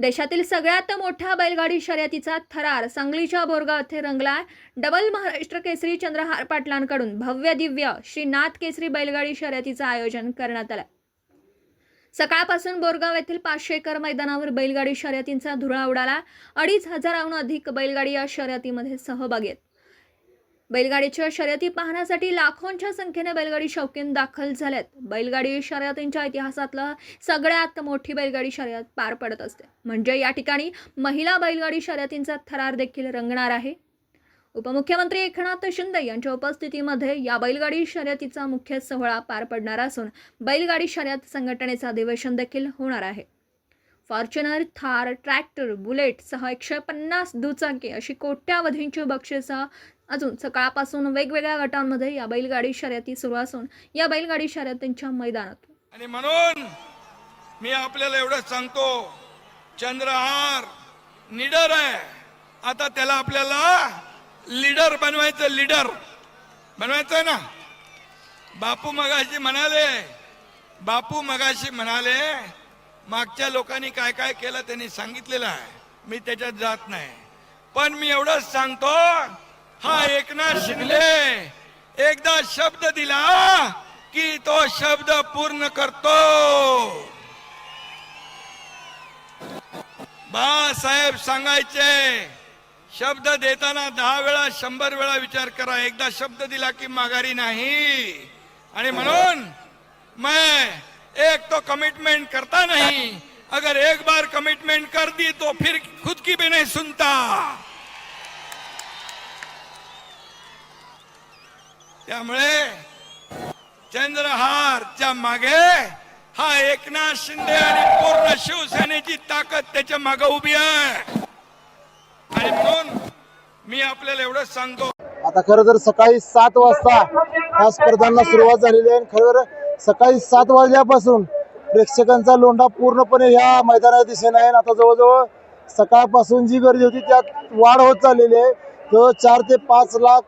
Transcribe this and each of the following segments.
देशातील सगळ्यात मोठ्या बैलगाडी शर्यतीचा थरार सांगलीच्या बोरगाव येथे रंगलाय. डबल महाराष्ट्र केसरी चंद्रहार पाटलांकडून भव्य दिव्य श्री नाथ केसरी बैलगाडी शर्यतीचं आयोजन करण्यात आलं सकाळपासून बोरगाव येथील पाचशे एकर मैदानावर बैलगाडी शर्यतींचा धुळा उडाला. अडीच हजाराहून अधिक बैलगाडी या शर्यतीमध्ये सहभागी आहेत. बैलगाडीच्या शर्यती पाहण्यासाठी लाखोंच्या संख्येने बैलगाडी शौकीन दाखल झाल्यात बैलगाडी शर्यतींच्या इतिहासातलं सगळ्यात मोठी बैलगाडी शर्यत पार पडत असते. म्हणजे या ठिकाणी महिला बैलगाडी शर्यतींचा थरार देखील रंगणार आहे. उपमुख्यमंत्री एकनाथ शिंदे यांच्या उपस्थितीमध्ये या बैलगाडी शर्यतीचा मुख्य सोहळा पार पडणार असून बैलगाडी शर्यत संघटनेचं अधिवेशन देखील होणार आहे. फॉर्च्युनर थार ट्रॅक्टर बुलेट सह एकशे पन्नास दुचाकी अशी कोट्यावधींची बक्षिसं अजून सकाळपासून वेगवेगळ्या गटांमध्ये या बैलगाडी शर्यती सुरू असून या बैलगाडी शर्यतींच्या मैदानात. आणि म्हणून मी आपल्याला एवढं सांगतो चंद्रहार निडर आहे. आता त्याला आपल्याला लीडर बनवायचं लीडर बनवायचं ना? बापू मगाशी म्हणाले बापू मगाशी म्हणाले मागच्या लोकांनी काय काय केलं त्यांनी सांगितलेलं आहे. मी त्याच्यात जात नाही. पण मी एवढंच सांगतो हा एकनाथ शिंदे एकदा शब्द दिला की तो शब्द पूर्ण करतो. बाळासाहेब सांगायचे शब्द देताना दहा वेळा शंभर वेळा विचार करा. एकदा शब्द दिला की माघारी नाही. आणि म्हणून मैं एक तो कमिटमेंट करता नहीं. अगर एक बार कमिटमेंट कर दी तो फिर खुद की भी नहीं सुनता. त्यामुळे चंद्रहारच्या मागे हा एकनाथ शिंदे आणि पूर्ण शिवसेनेची ताकद त्याच्यामागे उभी आहे. आणि म्हणून मी आपल्याला एवढंच सांगतो. आता खरं तर सकाळी सात वाजता ह्या स्पर्धांना सुरुवात झालेली आहे आणि खरं तर सकाळी सात वाजल्यापासून प्रेक्षकांचा लोंढा पूर्णपणे ह्या मैदानात दिशेने आहे. आता जवळजवळ सकाळपासून जी गर्दी होती त्यात वाढ होत चाललेली आहे. जवळ चार ते पाच लाख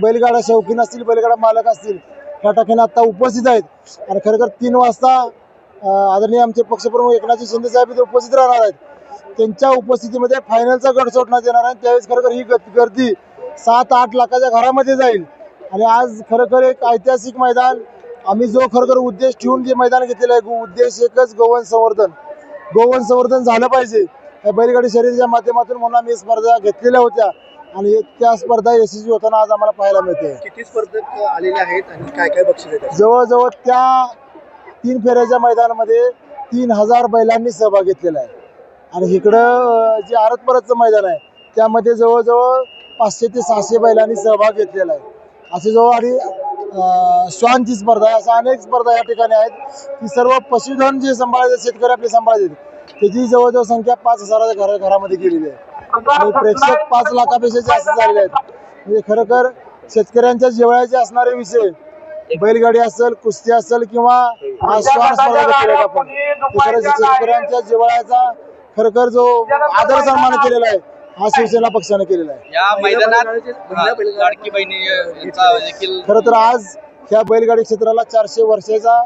बैलगाडा शौकीन असतील बैलगाडा मालक असतील या ठिकाणी आता उपस्थित आहेत. आणि खरं तर तीन वाजता आदरणीय आमचे पक्षप्रमुख एकनाथजी शिंदे साहेब इथे उपस्थित राहणार आहेत. त्यांच्या उपस्थितीमध्ये फायनलचा गट सोडण्यात येणार आहे. त्यावेळेस खरोखर ही गर्दी सात आठ लाखाच्या घरामध्ये जाईल. आणि आज खरोखर एक ऐतिहासिक मैदान आम्ही जो खरोखर उद्देश ठेवून जे मैदान घेतलेलं आहे उद्देश एकच गोवन संवर्धन. गोवन संवर्धन झालं पाहिजे. बैलगाडी शर्यतीच्या माध्यमातून म्हणून आम्ही स्पर्धा घेतलेल्या होत्या. आणि त्या स्पर्धा यशस्वी होताना आज आम्हाला पाहायला मिळते. किती स्पर्धक आलेले आहेत आणि काय काय बक्षीस जवळजवळ त्या तीन फेऱ्याच्या मैदानामध्ये तीन हजार बैलांनी सहभाग घेतलेला आहे. आणि इकडं जे आरत परतचं मैदान आहे त्यामध्ये जवळजवळ पाचशे ते सहाशे बैलांनी सहभाग घेतलेला आहे. असे जवळ आणि श्वानची स्पर्धा अशा अनेक स्पर्धा या ठिकाणी आहेत. की सर्व पशुधन जे सांभाळायचे शेतकरी आपले सांभाळतात त्याची जवळजवळ संख्या पाच हजाराच्या घरा घरामध्ये गेलेली आहे. आणि प्रेक्षक पाच लाखापेक्षा जास्त झालेले आहेत. म्हणजे खरोखर शेतकऱ्यांच्या जेवळाचे असणारे विषय बैलगाडी असेल कुस्ती असेल किंवा हा श्वान स्पर्धा आपण. शेतकऱ्यांच्या जिव्हाळ्याचा खरोखर जो आदर सन्मान केलेला आहे हा शिवसेना पक्षाने केलेला आहे. या मैदानात खरं तर आज ह्या बैलगाडी क्षेत्राला चारशे वर्षाचा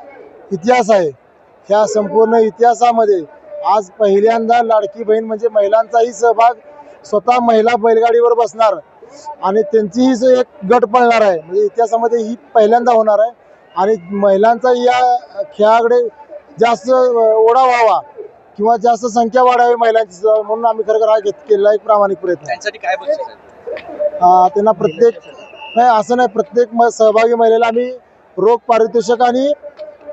इतिहास आहे. ह्या संपूर्ण इतिहासामध्ये आज पहिल्यांदा लाडकी बहीण म्हणजे महिलांचाही सहभाग स्वतः महिला बैलगाडीवर बसणार. आणि त्यांचीही जो एक गट पळणार आहे म्हणजे इतिहासामध्ये ही पहिल्यांदा होणार आहे. आणि महिलांचा या खेळाकडे जास्त ओढा व्हावा किंवा जास्त संख्या वाढावी महिलांची. म्हणून आम्ही खरं हा घेत केलेला एक प्रामाणिक प्रयत्न. त्यांना प्रत्येक नाही असं नाही प्रत्येक सहभागी महिलेला आम्ही रोख पारितोषिक आणि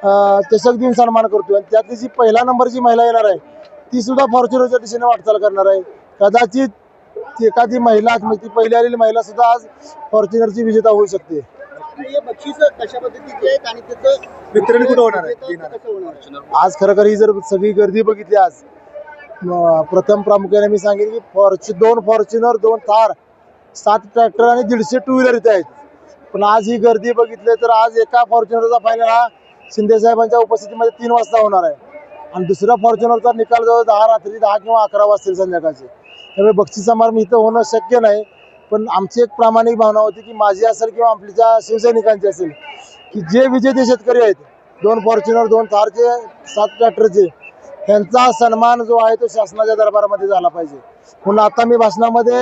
चषक देऊन सन्मान करतो आणि त्यातली जी पहिला नंबरची महिला येणार आहे ती सुद्धा फॉर्च्युनरच्या दिशेने वाटचाल करणार आहे. कदाचित ती एखादी महिला म्हणजे ती पहिली आलेली महिला सुद्धा आज फॉर्च्युनरची विजेता होऊ शकते. हे वितरण कुठं होणार आहे? आज खरोखर ही जर सगळी गर्दी बघितली आज प्रथम प्रामुख्याने मी सांगेन की फॉर्च्यु दोन फॉर्च्युनर दोन थार सात ट्रॅक्टर आणि दीडशे टू व्हीलर इथे आहेत. पण आज ही गर्दी बघितली तर आज एका फॉर्च्युनरचा फायनल हा शिंदे साहेबांच्या उपस्थितीमध्ये तीन वाजता होणार आहे. आणि दुसऱ्या फॉर्च्युनरचा निकाल जवळ दहा रात्री दहा किंवा अकरा वाजतील संध्याकाळचे. त्यामुळे बक्षीस समारंभ इथं होणं शक्य नाही. पण आमची एक प्रामाणिक भावना होती की माझी असेल किंवा आपल्या शिवसैनिकांची असेल की जे विजेते शेतकरी आहेत दोन फॉर्च्युनर दोन थारचे सात ट्रॅक्टरचे त्यांचा सन्मान जो आहे तो शासनाच्या दरबारामध्ये झाला पाहिजे. म्हणून आता मी भाषणामध्ये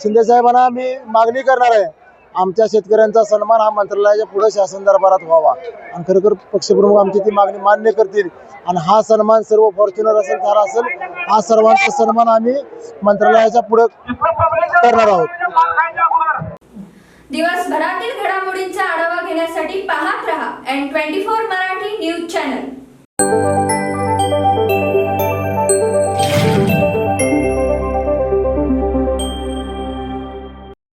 शिंदेसाहेबांना मी मागणी करणार आहे आमच्या शेतकऱ्यांचा सन्मान हा मंत्रालयाच्या पुढे शासन दरबारात व्हावा. आणि खरोखर पक्षप्रमुख आमची ती मागणी मान्य करतील. आणि हा सन्मान सर्व फॉर्च्युनर असेल थार असेल हा सर्वांचा सन्मान आम्ही मंत्रालयाच्या पुढे करणार आहोत. दिवसभरातील घडामोडींचा आढावा घेण्यासाठी पाहत रहा N twenty four Marathi news channel